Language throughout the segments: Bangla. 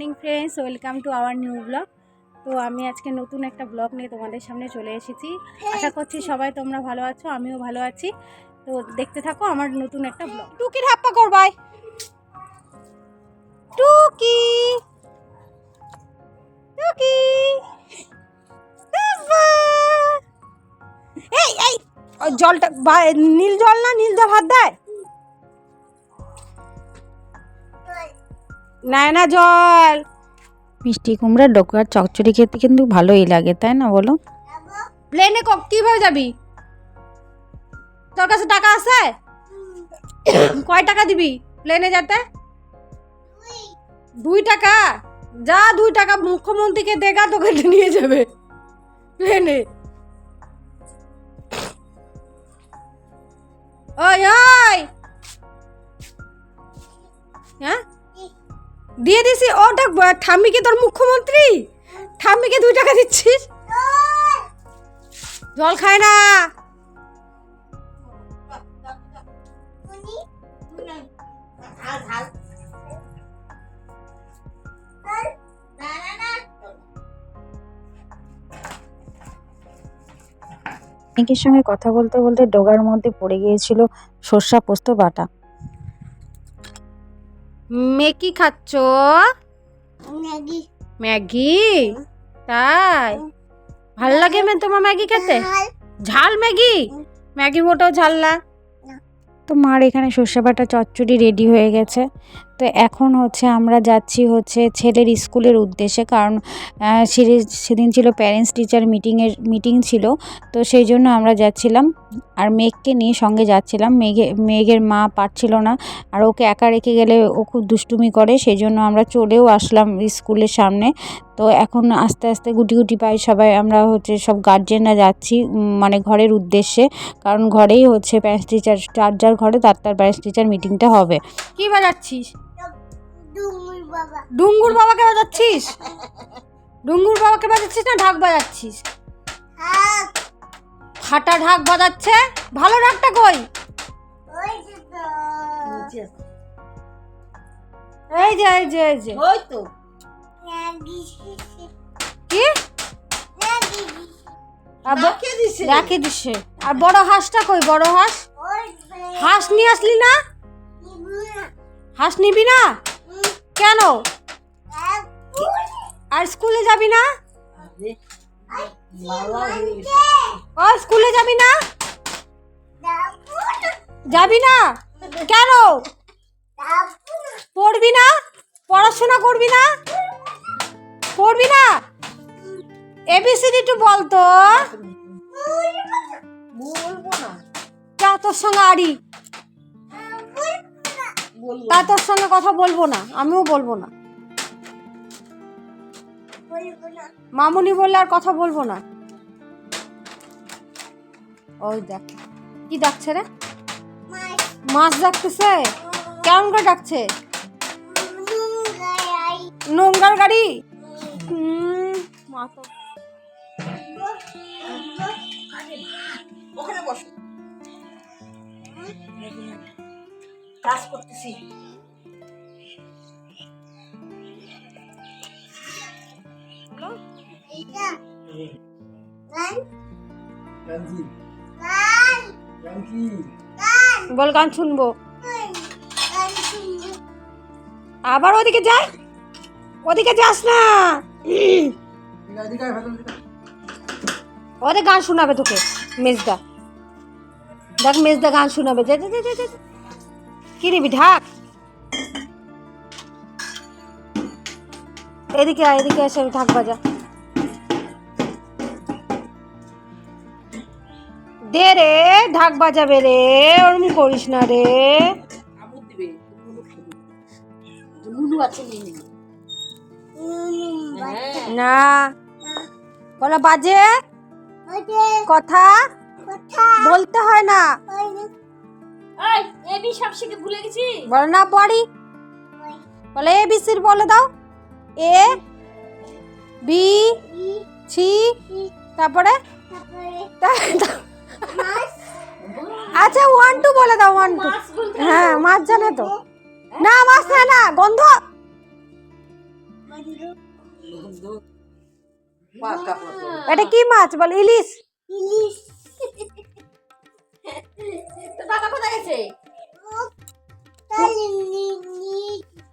Morning friends welcome to our new blog তো আমি আজকে নতুন একটা ব্লগ নিয়ে তোমাদের সামনে চলে এসেছি। আশা করছি সবাই তোমরা ভালো আছো আমিও ভালো আছি। তো দেখতে থাকো আমার নতুন একটা ব্লগ টুকির হাপ্পা করবাই টুকি। টুকি। এই এই জলটা নীল জল না নীল জল হাত দেয়? নেয় না জল। মিষ্টি কুমড়ার ডোকার চচ্চড়ি খেতে কিন্তু ভালোই লাগে তাই না বলো? প্লেনে ক কীভাবে যাবি? তোর কাছে টাকা আছে? কয় টাকা দিবি প্লেনে যেতে? দুই টাকা। যা দুই টাকা মুখ্যমন্ত্রীকে দেখা তোকে নিয়ে যাবে প্লেনে ওই ওই। হ্যাঁ? দিয়ে দিছি ও ওটা ঠাম্মিকে তোর মুখ্যমন্ত্রী? ঠাম্মিকে দুই টাকা দিচ্ছিস? জল খায় না। সঙ্গে কথা বলতে বলতে ডোগার মধ্যে পড়ে গিয়েছিল সর্ষা পোস্ত বাটা। মেকি খাচ্ছ? ম্যাগি। ম্যাগি? তাই? ভালো লাগে মে তোমার ম্যাগি খেতে? ঝাল। ম্যাগি? ম্যাগি মোটাও ঝাল না। তো মার এখানে সর্ষে বাটা চচ্চড়ি রেডি হয়ে গেছে। তো এখন হচ্ছে আমরা যাচ্ছি হচ্ছে ছেলের স্কুলের উদ্দেশ্যে কারণ সেদিন ছিল প্যারেন্টস টিচার মিটিংয়ের মিটিং ছিল। তো সেই জন্য আমরা যাচ্ছিলাম আর মেঘকে নিয়ে সঙ্গে যাচ্ছিলাম। মেঘে, মেঘের মা পারছিল না আর ওকে একা রেখে গেলে ও খুব দুষ্টুমি করে, সেই জন্য আমরা চলেও আসলাম স্কুলের সামনে। তো এখন আস্তে আস্তে গুটি গুটি পাই সবাই আমরা হচ্ছে সব গার্জেনরা যাচ্ছি মানে ঘরের উদ্দেশ্যে। কারণ ঘরেই হচ্ছে প্যারেন্টস টিচার যার যার ঘরে তার তার প্যারেন্টস টিচার মিটিংটা হবে। কী বাজাচ্ছিস? ডুঙ্গুর বাবাকে বাজাচ্ছিস? ডুঙ্গুর বাবাকে বাজাচ্ছিস না ঢাক বাজাচ্ছিস? ফাটা ঢাক বাজাচ্ছে? ভালো ঢাকটা কই? এই যে এই যে এই যে। ওই তো। কি? রেখে দিছে। আর বড় হাঁসটা কই বড় হাঁস? হাঁস নিয়ে আসলি না। হাঁস নিবি না? কেন? আর স্কুলে যাবি না। ও স্কুলে যাবি না? যাবি না? কেন? পড়বি না? পড়াশোনা করবি না? পড়বি না? এবিসিডি টু বলতো বলব না। যা তোর সঙ্গে আড়ি। তা তোর সঙ্গে কথা বলব না আমিও বলব না। মামুনি বললে আর কথা বলব না। ওই দেখ কি ডাকছে রে? মাছ। ডাকতেছে? কেমন করে ডাকছে? নোংরার গাড়ি? হুম, ওখানে বসো। কাজ করতেছি। বল গান শুনব। আবার ওদিকে যাই ওদিকে যাস না। ওদের গান শোনাবে তোকে মেজদা। দেখ মেজদা গান শোনাবে। যা, যা, যা, যা, যা, যা। কি নিবি ঢাক? এদিকে আয় এদিকে এসে ঢাক বাজা। দে রে ঢাক বাজাবে রে ওরম করিস না রে। আমু হ্যাঁ। না। বলো বাজে? কথা? বলতে হয় না। এই এবি সব শিখে ভুলে গেছি বলো না বড়ি বলে এ বিসির বলে দাও। এ বি সি তারপরে? আচ্ছা ওয়ান টু বলে দাও ওয়ান টু হ্যাঁ মাছ জানে তো। না মাছ না না গন্ধ। এটা কি মাছ? বল ইলিশ। ইলিশ। তো বাবা কোথায় গেছে?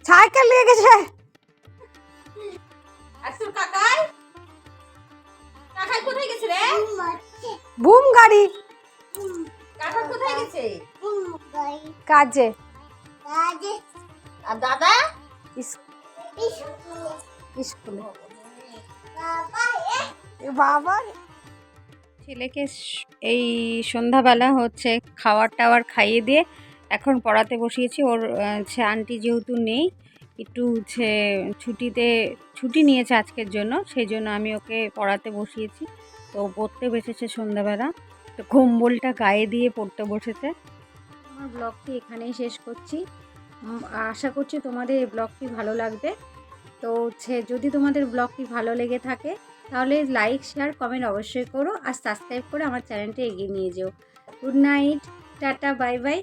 সাইকেল নিয়ে গেছে। আর তোর কাকাই? কাকাই কোথায় গেছে রে? বুম গাড়ি। কাকা কোথায় গেছে? কাজে। আর দাদা? স্কুলে। বাবা ছেলেকে এই সন্ধ্যাবেলা হচ্ছে খাবার টাওয়ার খাইয়ে দিয়ে এখন পড়াতে বসিয়েছি। ওর হচ্ছে আন্টি যেহেতু নেই, একটু হচ্ছে ছুটিতে, ছুটি নিয়েছে আজকের জন্য সেই জন্য আমি ওকে পড়াতে বসিয়েছি। তো পড়তে বসেছে সন্ধ্যাবেলা। তো কম্বলটা গায়ে দিয়ে পড়তে বসেছে। আমার ব্লগটি এখানেই শেষ করছি। আশা করছি তোমাদের এই ব্লগটি ভালো লাগবে। তো হচ্ছে যদি তোমাদের ব্লগটি ভালো লেগে থাকে তাহলে লাইক শেয়ার কমেন্ট অবশ্যই করো আর সাবস্ক্রাইব করে আমার চ্যানেলটা এগিয়ে নিয়ে যেও। Good night tata bye bye